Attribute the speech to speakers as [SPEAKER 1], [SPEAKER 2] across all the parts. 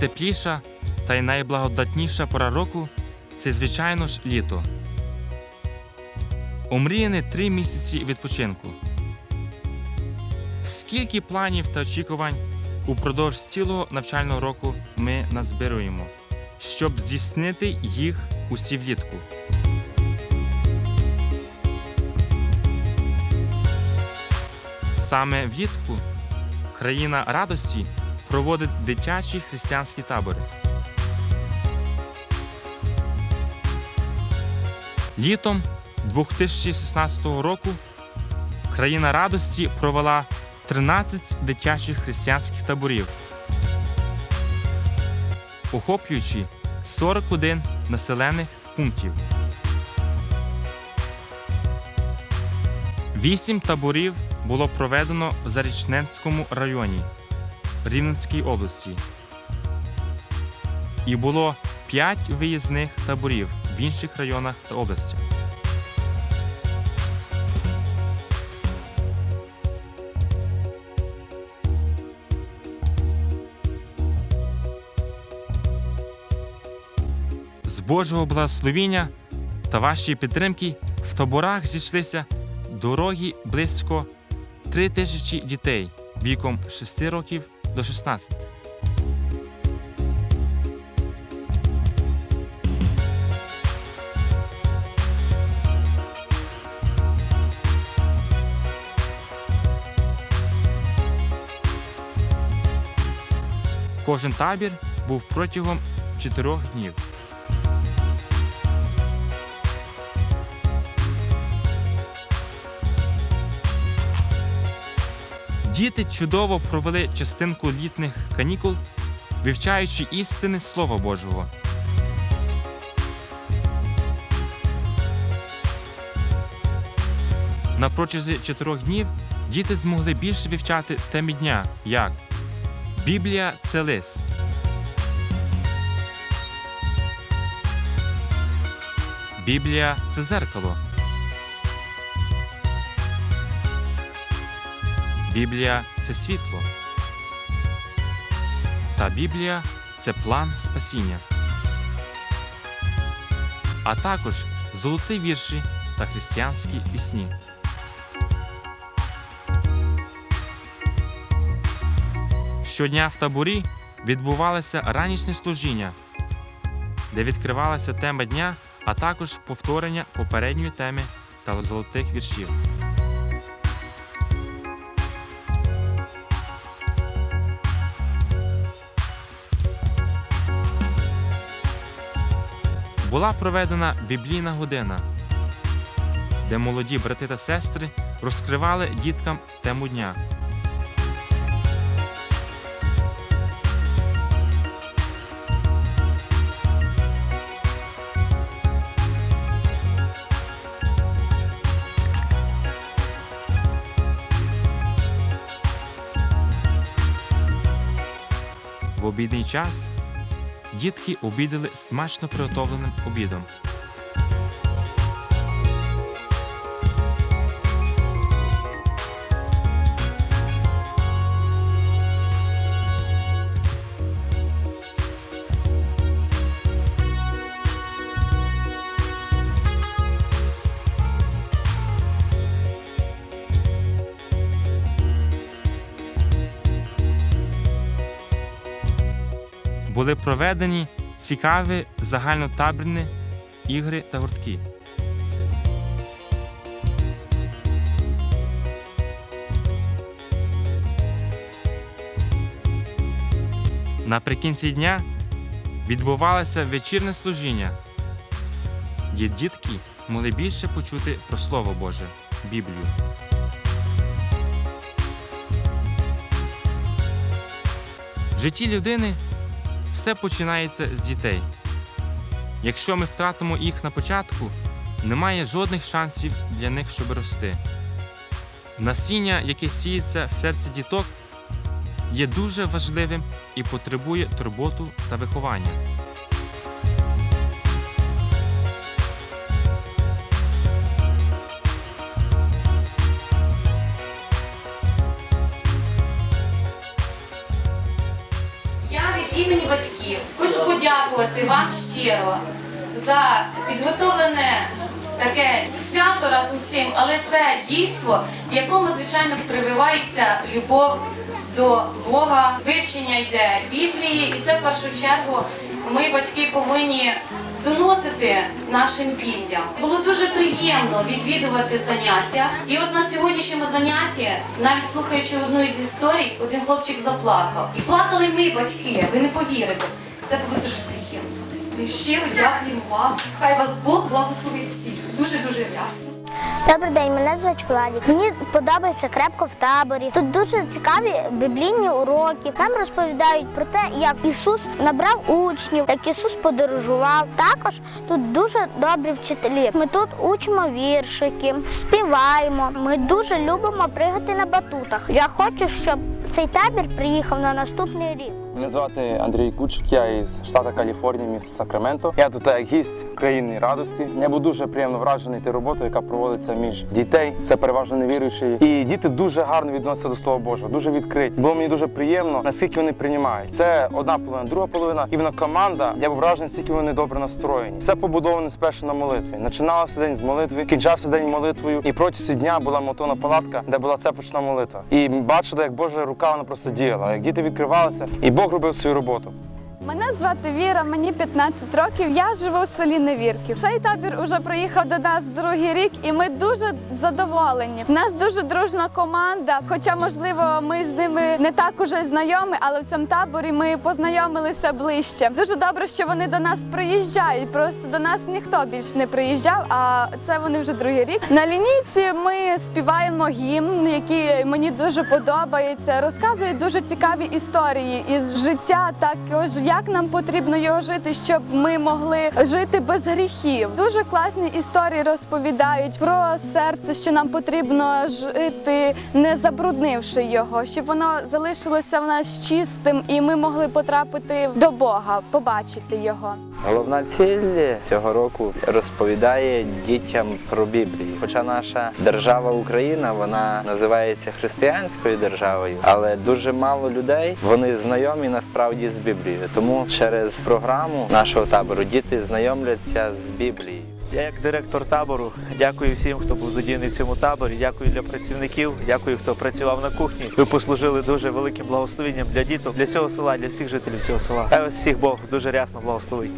[SPEAKER 1] Найтепліша та й найблагодатніша пора року це, звичайно ж, літо. Омріяні три місяці відпочинку. Скільки планів та очікувань упродовж цілого навчального року ми назбируємо, щоб здійснити їх усі влітку. Саме влітку країна радості проводить дитячі християнські табори. Літом 2016 року країна радості провела 13 дитячих християнських таборів, охоплюючи 41 населених пунктів. Вісім таборів було проведено в Зарічненському районі Рівненської області. І було 5 виїзних таборів в інших районах та областях. З Божого благословіння та вашої підтримки в таборах зійшлися дорогі близько 3 тисячі дітей віком 6 років до 16. Кожен табір був протягом 4 днів. Діти чудово провели частинку літніх канікул, вивчаючи істини Слова Божого. На протязі чотирьох днів діти змогли більше вивчати темі дня, як Біблія це лист. Біблія це зеркало. Біблія це світло. Та Біблія це план спасіння. А також золоті вірші та християнські пісні. Щодня в таборі відбувалося ранішнє служіння, де відкривалася тема дня, а також повторення попередньої теми та золотих віршів. Була проведена біблійна година, де молоді брати та сестри розкривали діткам тему дня. В обідній час дітки обідали смачно приготовленим обідом. Були проведені цікаві загальнотабірні ігри та гуртки. Наприкінці дня відбувалося вечірне служіння, де дітки могли більше почути про Слово Боже, Біблію. В житті людини все починається з дітей. Якщо ми втратимо їх на початку, немає жодних шансів для них, щоб рости. Насіння, яке сіється в серці діток, є дуже важливим і потребує турботу та виховання.
[SPEAKER 2] Імені батьків. Хочу подякувати вам щиро за підготовлене таке свято разом з тим, але це дійство, в якому, звичайно, прививається любов до Бога, вивчення йде Біблії, і це в першу чергу ми, батьки, повинні доносити нашим дітям. Було дуже приємно відвідувати заняття. І от на сьогоднішньому занятті, навіть слухаючи одну із історій, один хлопчик заплакав. І плакали ми, батьки, ви не повірите. Це було дуже приємно. Ми щиро дякуємо вам. Хай вас Бог благословить всіх. Дуже дуже рясно.
[SPEAKER 3] Добрий день, мене звуть Владік. Мені подобається крепко в таборі. Тут дуже цікаві біблійні уроки. Нам розповідають про те, як Ісус набрав учнів, як Ісус подорожував. Також тут дуже добрі вчителі. Ми тут учимо віршики, співаємо. Ми дуже любимо пригати на батутах. Я хочу, щоб цей табір приїхав на наступний рік.
[SPEAKER 4] Мене звати Андрій Кучик, я із штату Каліфорнія, місто Сакраменто. Я тут як гість країни радості. Я був дуже приємно вражений тією роботою, яка проводиться між дітей. Це переважно невіруючі. І діти дуже гарно відносяться до Слова Божого, дуже відкриті. Було мені дуже приємно, наскільки вони приймають. Це одна половина, друга половина. Іменно команда. Я був вражений, наскільки вони добре настроєні. Все побудоване спершу на молитві. Починався день з молитви, кінчався день молитвою. І протягом дня була мотона палатка, де була цепочна молитва. І бачили, як Божа рука вона просто діяла, як діти відкривалися, і Бог робив свою роботу.
[SPEAKER 5] Мене звати Віра, мені 15 років. Я живу в селі Невірків. Цей табір уже приїхав до нас другий рік, і ми дуже задоволені. У нас дуже дружна команда. Хоча, можливо, ми з ними не так уже знайомі, але в цьому таборі ми познайомилися ближче. Дуже добре, що вони до нас приїжджають. Просто до нас ніхто більш не приїжджав, а це вони вже другий рік. На лінійці ми співаємо гімн, який мені дуже подобається. Розказують дуже цікаві історії із життя, також як нам потрібно його жити, щоб ми могли жити без гріхів. Дуже класні історії розповідають про серце, що нам потрібно жити, не забруднивши його, щоб воно залишилося в нас чистим, і ми могли потрапити до Бога, побачити його.
[SPEAKER 6] Головна ціль цього року розповідає дітям про Біблію. Хоча наша держава Україна вона називається християнською державою, але дуже мало людей вони знайомі насправді з Біблією. Тому через програму нашого табору діти знайомляться з Біблією.
[SPEAKER 7] Я як директор табору дякую всім, хто був задіяний в цьому таборі. Дякую для працівників, дякую, хто працював на кухні. Ви послужили дуже великим благословенням для діток, для цього села, для всіх жителів цього села. Хай вас всіх Бог дуже рясно благословить.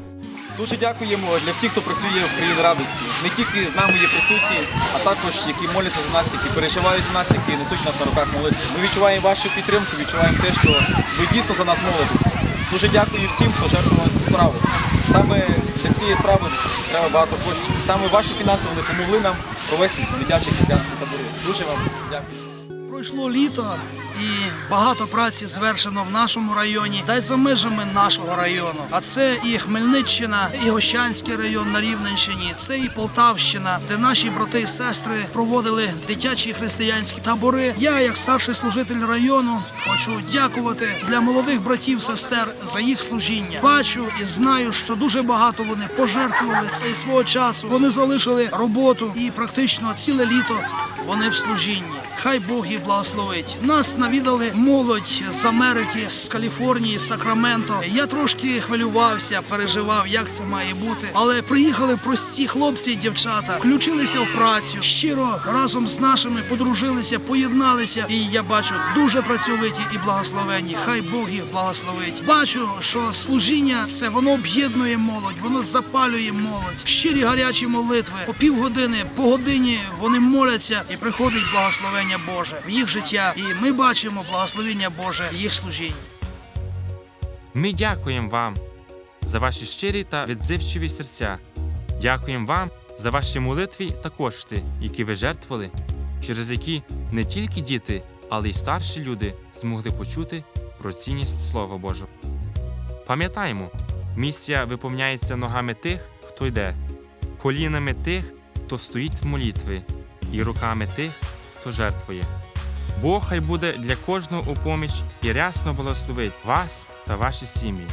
[SPEAKER 8] Дуже дякуємо для всіх, хто працює в країні радості. Не тільки з нами є присутні, а також які моляться за нас, які переживають за нас, які несуть нас на руках молитви. Ми відчуваємо вашу підтримку, відчуваємо те, що ви дійсно за нас молитесь. Дуже дякую всім, хто жертвував цю справу. Саме для цієї справи треба багато коштів. Саме ваші фінанси вони допомогли нам провести ці дитячі християнські табори. Дуже вам дякую.
[SPEAKER 9] Пройшло літо і багато праці звершено в нашому районі, та й за межами нашого району. А це і Хмельниччина, і Гощанський район на Рівненщині, це і Полтавщина, де наші брати і сестри проводили дитячі християнські табори. Я, як старший служитель району, хочу дякувати для молодих братів, сестер за їх служіння. Бачу і знаю, що дуже багато вони пожертвували цей свого часу. Вони залишили роботу і практично ціле літо вони в служінні. Хай Бог їх благословить. Нас навідали молодь з Америки, з Каліфорнії, з Сакраменто. Я трошки хвилювався, переживав, як це має бути. Але приїхали прості хлопці і дівчата, включилися в працю, щиро разом з нашими подружилися, поєдналися. І я бачу дуже працьовиті і благословені. Хай Бог їх благословить. Бачу, що служіння це воно об'єднує молодь, воно запалює молодь. Щирі гарячі молитви. По півгодини, по годині вони моляться і приходить благословення Боже в їх життя. І ми бачимо благословення Боже в їх служінні.
[SPEAKER 1] Ми дякуємо вам за ваші щирі та відзивчиві серця. Дякуємо вам за ваші молитви та кошти, які ви жертвували, через які не тільки діти, але й старші люди змогли почути про цінність Слова Божого. Пам'ятаємо, місія виповняється ногами тих, хто йде, колінами тих, хто стоїть в молитві, і руками тих, хто жертвує. Бог хай буде для кожного у поміч і рясно благословить вас та ваші сім'ї.